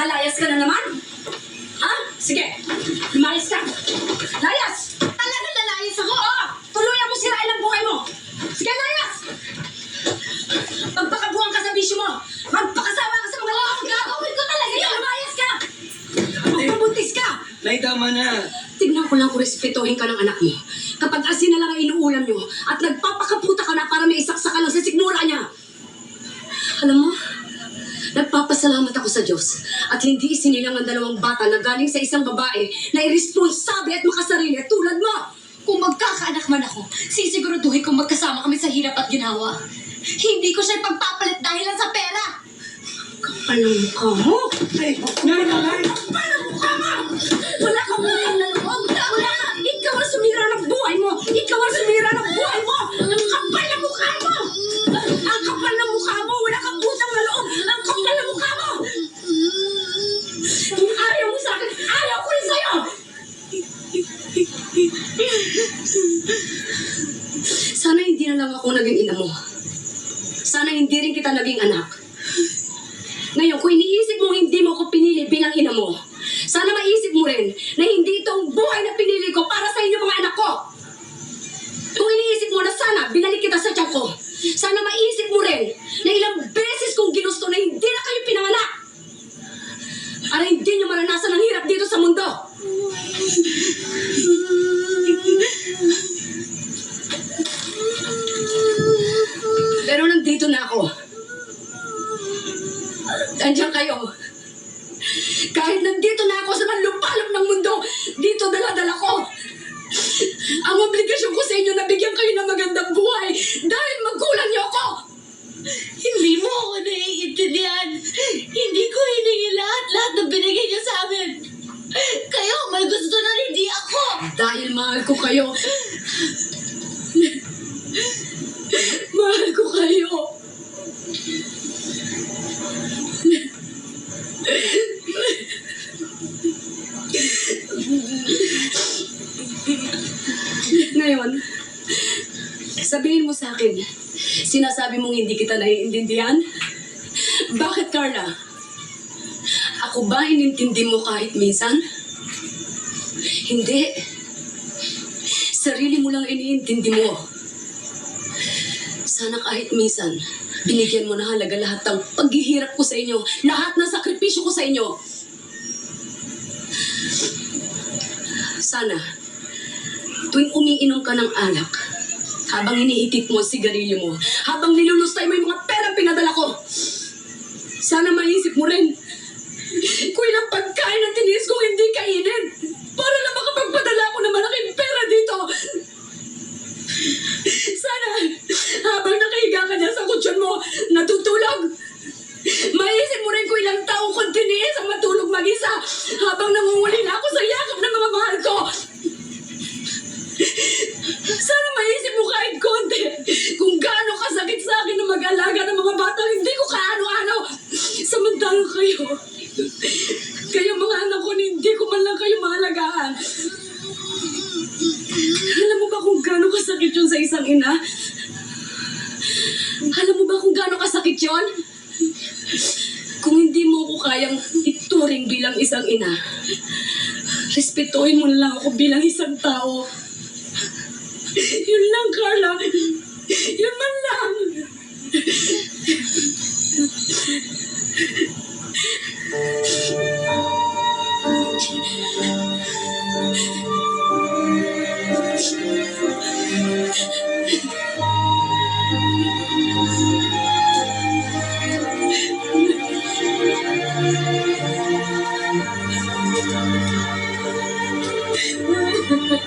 Lalayas ka na naman? Ha? Sige, lumayas ka. Layas! Talagang lalayas ako? Oo! Tuluyan mo sirain ang buhay mo! Sige, layas! Magpakabuhan ka sa bisyo mo! Magpakasama ka sa mga lalaki! Gagawin ko talaga yun! Lumayas ka! Magpabuntis ka! Nay, tama na. Tignan ko lang kung respetuhin ka ng anak mo. Kapag asin na lang ang inuulam nyo at nagpapakaputa ka na para may isaksa ka lang sa sigmura niya. Alam mo, nagpapasalamat ako sa Diyos at hindi isinilang ang dalawang bata na galing sa isang babae na irresponsable at makasarili tulad mo. Kung magkakaanak man ako, sisiguraduhin kong magkasama kami sa hirap at ginawa. Hindi ko siya ipagpapalit dahil lang sa pera. Kapal ng mukha mo. Nay, nay, nay. Kapal ng Kung ayaw mo sa akin, ayaw ko rin sa'yo! Sana hindi na lang ako naging ina mo. Sana hindi rin kita naging anak. Ngayon, kung iniisip mo hindi mo ko pinili bilang ina mo, sana maisip mo rin na hindi itong buhay na pinili ko para sa inyo mga anak ko. Kung iniisip mo na sana binalik kita sa tiyan ko, sana maisip mo rin na ilang beses kong ginusto ako. Andiyan kayo. Kahit nandito na ako sa manlupalop ng mundo, dito dala-dala ko. Ang obligasyon ko sa inyo na bigyan kayo ng magandang buhay dahil magulang niyo ako. Hindi mo ako naiintindihan. Hindi ko hiningi lahat-lahat ng binigay niyo sa amin. Kayo, may gusto na hindi ako. Dahil mahal ko kayo. mahal ko kayo. Ngayon, sabihin mo sa akin, sinasabi mong hindi kita naiintindihan? Bakit, Carla? Ako ba inintindi mo kahit minsan? Hindi. Sarili mo lang iniintindi mo. Sana kahit minsan, binigyan mo na halaga lahat ng paghihirap ko sa inyo, lahat ng sakripisyo ko sa inyo. Sana, tuwing umiinom ka ng alak, habang iniitik mo ang sigarilyo mo, habang nilulustay mo yung mga perang pinadala ko, sana maisip mo rin kung ilang pagkain habang nangunguli na ako sa yakap ng mga mahal ko. Sana maisip mo kahit konti kung gaano kasakit sa akin na mag-alaga ng mga batang hindi ko kaano-ano. Samantalang kayo, kayo mga anak ko, hindi ko man lang kayo maalagaan. Alam mo ba kung gaano kasakit yun sa isang ina? Alam mo ba kung gaano kasakit yun? Kung hindi mo ko kayang ituring bilang isang ina, respetuhin mo lang ako bilang isang tao. Yun lang, Carla. Yun man lang. Bakit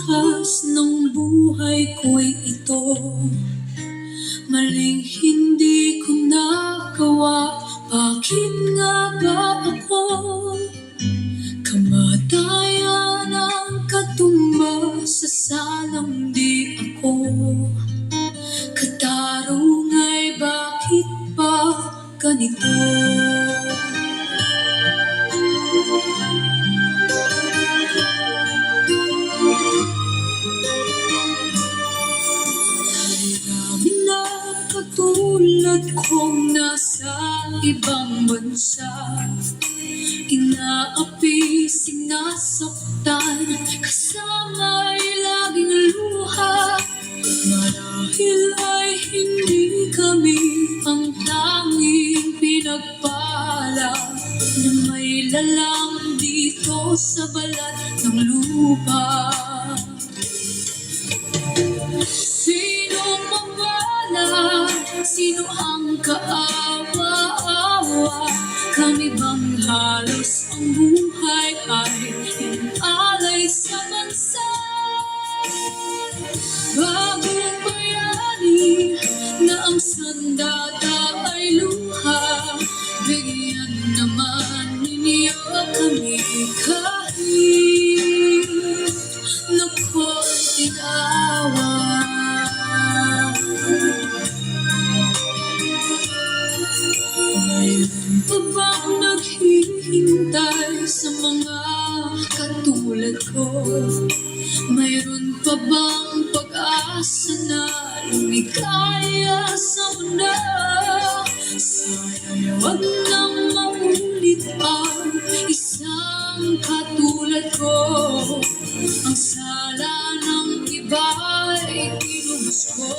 lakas ng buhay ko'y ito. Maling hindi ko nagawa Bakit nga ba ako? Kamatayan ang katumba sa salang di ako. Katarong ay bakit ba ganito? Thank you. Katulad kong nasa ibang bansa Inaapi, sinasaktan Kasama'y laging luha. Marahil ay hindi kami ang tanging pinagpala Na may lalang dito sa balat ng lupa Sino ang kaawa-awa? Kami bang halos ang buhay ay inalay sa bansa? Bagong bayani na ang sandata ay luha Bigyan naman ninyo kami katulad ko? Mayroon pa bang pag-asa na lumikaya sa mundo? Sana wag nang maulit ang isang katulad ko Ang sala ng iba'y inubos ko